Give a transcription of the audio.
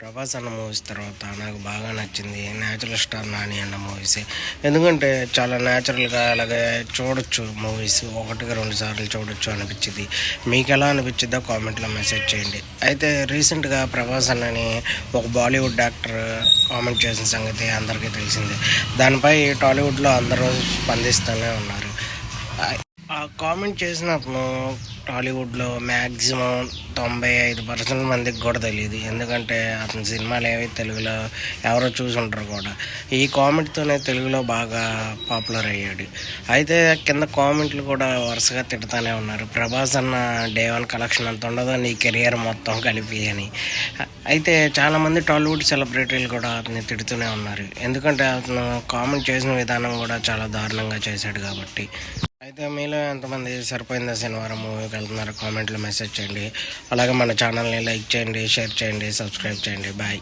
ప్రభాస్ అన్న మూవీస్ తర్వాత నాకు బాగా నచ్చింది న్యాచురల్ స్టార్ నాని అన్న మూవీస్. ఎందుకంటే చాలా న్యాచురల్గా అలాగే చూడొచ్చు మూవీస్ ఒకటికి రెండు సార్లు చూడొచ్చు అనిపించింది. మీకు ఎలా అనిపించిందో కామెంట్లో మెసేజ్ చేయండి. అయితే రీసెంట్గా ప్రభాస్ అన్నని ఒక బాలీవుడ్ డాక్టర్ కామెంట్ చేసిన సంగతి అందరికీ తెలిసిందే. దానిపై టాలీవుడ్లో అందరూ స్పందిస్తూనే ఉన్నారు. ఆ- కామెంట్ చేసినప్పుడు టాలీవుడ్లో మ్యాక్సిమం తొంభై ఐదు పర్సెంట్ మందికి కూడా తెలియదు. ఎందుకంటే అతని సినిమాలు ఏవి తెలుగులో ఎవరో చూసి ఉంటారు కూడా. ఈ కామెంట్తోనే తెలుగులో బాగా పాపులర్ అయ్యాడు. అయితే కింద కామెంట్లు కూడా వరుసగా తిడతానే ఉన్నారు. ప్రభాస్ అన్న డే వన్ కలెక్షన్ అంత ఉండదో నీ కెరియర్ మొత్తం కలిపి అని. అయితే చాలామంది టాలీవుడ్ సెలబ్రిటీలు కూడా అతన్ని తిడుతూనే ఉన్నారు. ఎందుకంటే అతను కామెంట్ చేసిన విధానం కూడా చాలా దారుణంగా చేశాడు కాబట్టి. అయితే మీలో ఎంతమంది సరిపోయిందా శనివారం మూవీకి వెళ్తున్నారు కామెంట్లో మెసేజ్ చేయండి. అలాగే మన ఛానల్ని లైక్ చేయండి షేర్ చేయండి సబ్స్క్రైబ్ చేయండి. బాయ్.